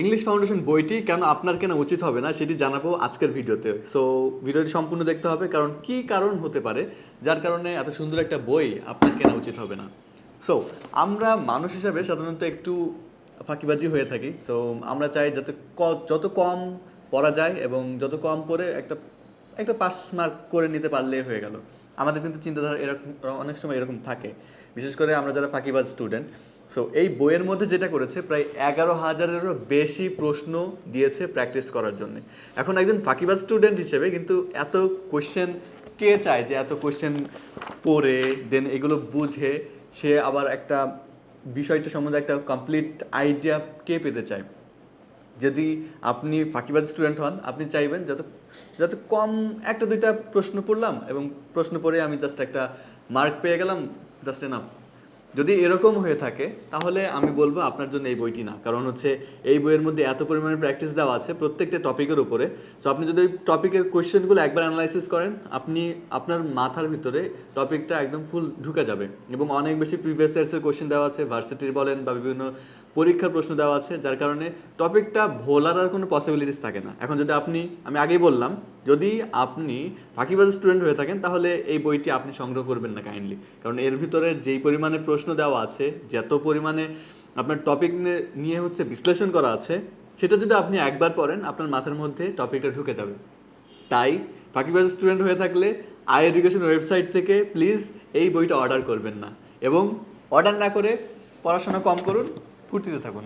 English foundation বইটি কেন আপনার কেনা উচিত হবে না সেটি জানাব আজকের ভিডিওতে। সো ভিডিওটি সম্পূর্ণ দেখতে হবে কারণ কি কারণ হতে পারে, যার কারণে এত সুন্দর একটা বই আপনার কেনা উচিত হবে না। সো আমরা মানুষ হিসাবে সাধারণত একটু ফাঁকিবাজি হয়ে থাকি। সো আমরা চাই যাতে যত কম পড়া যায় এবং যত কম পড়ে একটা একটা পাস মার্ক করে নিতে পারলে হয়ে গেল। আমাদের কিন্তু চিন্তাধারা এরকম, অনেক সময় এরকম থাকে। বিশেষ করে আমরা যারা ফাঁকিবাজ স্টুডেন্ট সো এই বইয়ের মধ্যে যেটা করেছে, প্রায় এগারো হাজারেরও বেশি প্রশ্ন দিয়েছে প্র্যাকটিস করার জন্য। এখন একজন ফাঁকিবাজ স্টুডেন্ট হিসেবে কিন্তু এত কোশ্চেন কে চায় যে এত কোয়েশ্চেন পড়ে দেন এগুলো বুঝে, সে আবার একটা বিষয়টা সম্বন্ধে একটা কমপ্লিট আইডিয়া কে পেতে চায়? যদি আপনি ফাঁকিবাজ স্টুডেন্ট হন, আপনি চাইবেন যত যত কম একটা দুইটা প্রশ্ন পড়লাম এবং প্রশ্ন পড়ে আমি জাস্ট একটা মার্ক পেয়ে গেলাম জাস্ট এনাফ যদি এরকম হয়ে থাকে, তাহলে আমি বলব আপনার জন্য এই বইটি না। কারণ হচ্ছে এই বইয়ের মধ্যে এত পরিমাণে প্র্যাকটিস দেওয়া আছে প্রত্যেকটা টপিকের উপরে। সো আপনি যদি ওই টপিকের কোয়েশ্চেনগুলো একবার অ্যানালাইসিস করেন, আপনি, আপনার মাথার ভিতরে টপিকটা একদম ফুল ঢুকে যাবে। এবং অনেক বেশি প্রিভিয়াস ইয়ার্সের কোয়েশ্চেন দেওয়া আছে। ভার্সিটির বলেন বা বিভিন্ন পরীক্ষার প্রশ্ন দেওয়া আছে, যার কারণে টপিকটা ভোলার আর কোনো পসিবিলিটিস থাকে না। এখন যদি আপনি, আমি আগেই বললাম, যদি আপনি ফাঁকিবাজ স্টুডেন্ট হয়ে থাকেন, তাহলে এই বইটি আপনি সংগ্রহ করবেন না কাইন্ডলি কারণ এর ভিতরে যেই পরিমাণে প্রশ্ন দেওয়া আছে, যত পরিমাণে আপনার টপিক নিয়ে হচ্ছে বিশ্লেষণ করা আছে, সেটা যদি আপনি একবার পড়েন, আপনার মাথার মধ্যে টপিকটা ঢুকে যাবে। তাই ফাঁকিবাজ স্টুডেন্ট হয়ে থাকলে আই এডুকেশন ওয়েবসাইট থেকে প্লিজ এই বইটা অর্ডার করবেন না। এবং অর্ডার না করে পড়াশোনা কম করুন ফুর্তিতে থাকুন।